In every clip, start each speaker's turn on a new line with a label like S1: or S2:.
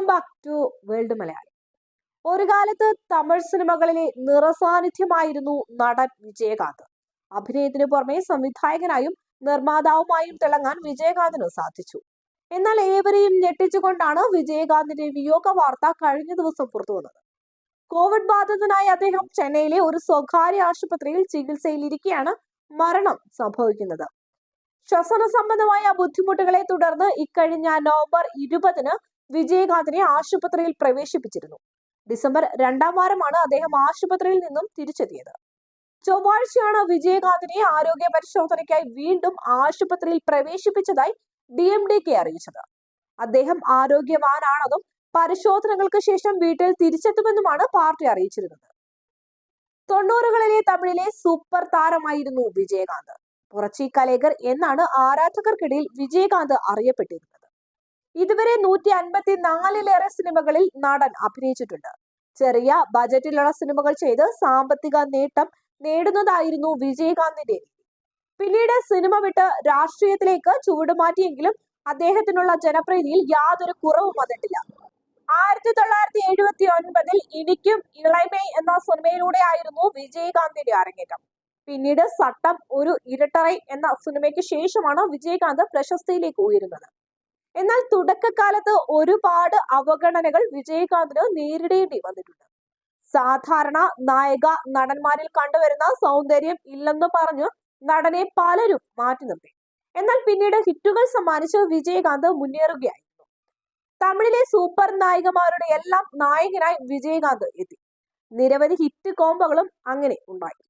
S1: Welcome back to world Malayali ഒരു കാലത്ത് തമിഴ് സിനിമകളിലെ നിറസാന്നിധ്യമായിരുന്നു നടൻ വിജയകാന്ത്. അഭിനയത്തിന് പുറമെ സംവിധായകനായും നിർമ്മാതാവുമായും തിളങ്ങാൻ വിജയകാന്തിന് സാധിച്ചു. എന്നാൽ ഏവരെയും ഞെട്ടിച്ചുകൊണ്ടാണ് വിജയകാന്തിന്റെ വിയോഗ വാർത്ത കഴിഞ്ഞ ദിവസം പുറത്തുവന്നത് കോവിഡ് ബാധിതനായി അദ്ദേഹം ചെന്നൈയിലെ ഒരു സ്വകാര്യ ആശുപത്രിയിൽ ചികിത്സയിലിരിക്കെയാണ് മരണം സംഭവിക്കുന്നത്. ശ്വസന സംബന്ധമായ ബുദ്ധിമുട്ടുകളെ തുടർന്ന് ഇക്കഴിഞ്ഞ നവംബർ ഇരുപതിന് വിജയകാന്തിനെ ആശുപത്രിയിൽ പ്രവേശിപ്പിച്ചിരുന്നു. ഡിസംബർ രണ്ടാം വാരമാണ് അദ്ദേഹം ആശുപത്രിയിൽ നിന്നും തിരിച്ചെത്തിയത്. ചൊവ്വാഴ്ചയാണ് വിജയകാന്തിനെ ആരോഗ്യ പരിശോധനയ്ക്കായി വീണ്ടും ആശുപത്രിയിൽ പ്രവേശിപ്പിച്ചതായി ഡി എം ഡി കെ അറിയിച്ചത്. അദ്ദേഹം ആരോഗ്യവാനാണെന്നും പരിശോധനകൾക്ക് ശേഷം വീട്ടിൽ തിരിച്ചെത്തുമെന്നുമാണ് പാർട്ടി അറിയിച്ചിരുന്നത്. തൊണ്ണൂറുകളിലെ തമിഴിലെ സൂപ്പർ താരമായിരുന്നു വിജയകാന്ത്. പുറച്ചി കലേകർ എന്നാണ് ആരാധകർക്കിടയിൽ വിജയകാന്ത് അറിയപ്പെട്ടിരുന്നത്. ഇതുവരെ നൂറ്റി അൻപത്തി നാലിലേറെ സിനിമകളിൽ നടൻ അഭിനയിച്ചിട്ടുണ്ട്. ചെറിയ ബജറ്റിലുള്ള സിനിമകൾ ചെയ്ത് സാമ്പത്തിക നേട്ടം നേടുന്നതായിരുന്നു വിജയകാന്തിന്റെ പിന്നീട് സിനിമ വിട്ട് രാഷ്ട്രീയത്തിലേക്ക് ചുവടുമാറ്റിയെങ്കിലും അദ്ദേഹത്തിനുള്ള ജനപ്രീതിയിൽ യാതൊരു കുറവും വന്നിട്ടില്ല. ആയിരത്തി തൊള്ളായിരത്തി എഴുപത്തി ഒൻപതിൽ ഇനിക്കും ഇളമേ എന്ന സിനിമയിലൂടെയായിരുന്നു വിജയകാന്തിന്റെ അരങ്ങേറ്റം. പിന്നീട് സട്ടം ഒരു ഇരട്ടറൈ എന്ന സിനിമയ്ക്ക് ശേഷമാണ് വിജയകാന്ത് പ്രശസ്തിയിലേക്ക് ഉയരുന്നത്. എന്നാൽ തുടക്കകാലത്ത് ഒരുപാട് അവഗണനകൾ വിജയകാന്തിന് നേരിടേണ്ടി വന്നിട്ടുണ്ട്. സാധാരണ നായക നടന്മാരിൽ കണ്ടുവരുന്ന സൗന്ദര്യം ഇല്ലെന്ന് പറഞ്ഞു നടനെ പലരും മാറ്റി നിർത്തി. എന്നാൽ പിന്നീട് ഹിറ്റുകൾ സമ്മാനിച്ച് വിജയകാന്ത് മുന്നേറുകയായിരുന്നു. തമിഴിലെ സൂപ്പർ നായികമാരുടെ എല്ലാം നായകനായി വിജയകാന്ത് എത്തി. നിരവധി ഹിറ്റ് കോംബോകളും അങ്ങനെ ഉണ്ടായി.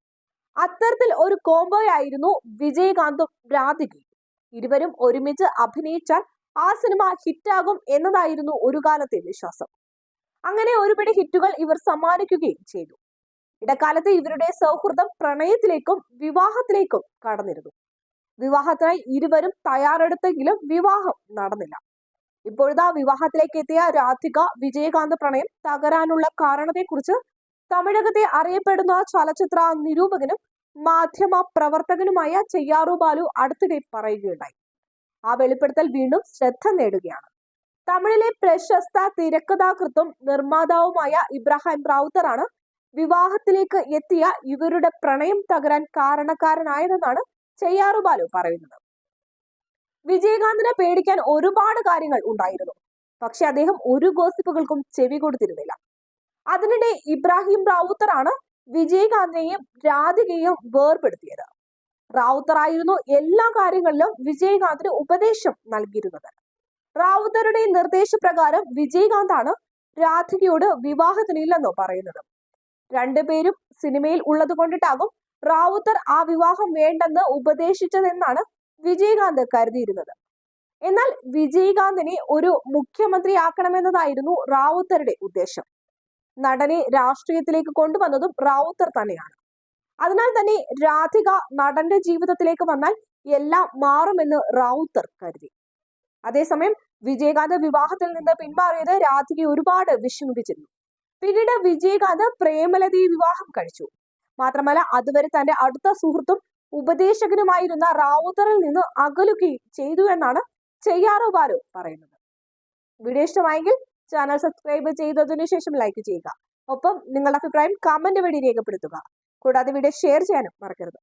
S1: അത്തരത്തിൽ ഒരു കോംബോയായിരുന്നു വിജയകാന്തും രാധികയും. ഇരുവരും ഒരുമിച്ച് അഭിനയിച്ചാൽ ആ സിനിമ ഹിറ്റാകും എന്നതായിരുന്നു ഒരു കാലത്തെ വിശ്വാസം. അങ്ങനെ ഒരുപിടി ഹിറ്റുകൾ ഇവർ സമ്മാനിക്കുകയും ചെയ്തു. ഇടക്കാലത്ത് ഇവരുടെ സൗഹൃദം പ്രണയത്തിലേക്കും വിവാഹത്തിലേക്കും കടന്നിരുന്നു. വിവാഹത്തിനായി ഇരുവരും തയ്യാറെടുത്തെങ്കിലും വിവാഹം നടന്നില്ല. ഇപ്പോഴത്തെ വിവാഹത്തിലേക്ക് എത്തിയ രാധിക വിജയകാന്ത് പ്രണയം തകരാനുള്ള കാരണത്തെക്കുറിച്ച് തമിഴകത്തെ അറിയപ്പെടുന്ന ചലച്ചിത്ര നിരൂപകനും മാധ്യമ പ്രവർത്തകനുമായ ചെയ്യാറു ബാലു അടുത്തിടെ പറയുകയുണ്ടായി. ആ വെളിപ്പെടുത്തൽ വീണ്ടും ശ്രദ്ധ നേടുകയാണ്. തമിഴിലെ പ്രശസ്ത തിരക്കഥാകൃത്തും നിർമ്മാതാവുമായ ഇബ്രാഹിം റൌത്തറാണ് വിവാഹത്തിലേക്ക് എത്തിയ ഇവരുടെ പ്രണയം തകരാൻ കാരണക്കാരനായതെന്നാണ് ചെയ്യാറു ബാലു പറയുന്നത്. വിജയകാന്തിനെ പേടിക്കാൻ ഒരുപാട് കാര്യങ്ങൾ ഉണ്ടായിരുന്നു. പക്ഷെ അദ്ദേഹം ഒരു ഗോസിപ്പുകൾക്കും ചെവി കൊടുത്തിരുന്നില്ല. അതിനിടെ ഇബ്രാഹിം റാവുത്തറാണ് വിജയകാന്തിനെയും രാധികയെയും വേർപെടുത്തിയത് റാവുത്തറായിരുന്നു എല്ലാ കാര്യങ്ങളിലും വിജയകാന്തിന് ഉപദേശം നൽകിയിരുന്നത്. റാവുത്തറുടെ നിർദ്ദേശപ്രകാരം വിജയകാന്താണ് രാധികയോട് വിവാഹത്തിനില്ലെന്നോ പറയുന്നത്. രണ്ടുപേരും സിനിമയിൽ ഉള്ളത് കൊണ്ടിട്ടാകും റാവുത്തർ ആ വിവാഹം വേണ്ടെന്ന് ഉപദേശിച്ചതെന്നാണ് വിജയകാന്ത് കരുതിയിരുന്നത്. എന്നാൽ വിജയകാന്തിനെ ഒരു മുഖ്യമന്ത്രി ആക്കണമെന്നതായിരുന്നു റാവുത്തറുടെ ഉദ്ദേശം. നടനെ രാഷ്ട്രീയത്തിലേക്ക് കൊണ്ടുവന്നതും റാവുത്തർ തന്നെയാണ്. അതിനാൽ തന്നെ രാധിക നടന്റെ ജീവിതത്തിലേക്ക് വന്നാൽ എല്ലാം മാറുമെന്ന് റൗത്തർ കരുതി. അതേസമയം വിജയകാന്ത് വിവാഹത്തിൽ നിന്ന് പിന്മാറിയത് രാധികയെ ഒരുപാട് വിഷമിപ്പിച്ചിരുന്നു. പിന്നീട് വിജയകാന്ത് പ്രേമലതി വിവാഹം കഴിച്ചു. മാത്രമല്ല അതുവരെ തന്റെ അടുത്ത സുഹൃത്തും ഉപദേശകനുമായിരുന്ന റാവുത്തറിൽ നിന്ന് അകലുകയും ചെയ്തു എന്നാണ് ചെയ്യാറോ ബാലു പറയുന്നത്. വീഡിയോ ഇഷ്ടമായെങ്കിൽ ചാനൽ സബ്സ്ക്രൈബ് ചെയ്തതിനു ശേഷം ലൈക്ക് ചെയ്യുക. ഒപ്പം നിങ്ങളുടെ അഭിപ്രായം കമന്റ് വഴി രേഖപ്പെടുത്തുക. കൂടാതെ വീഡിയോ ഷെയർ ചെയ്യാനും മറക്കരുത്.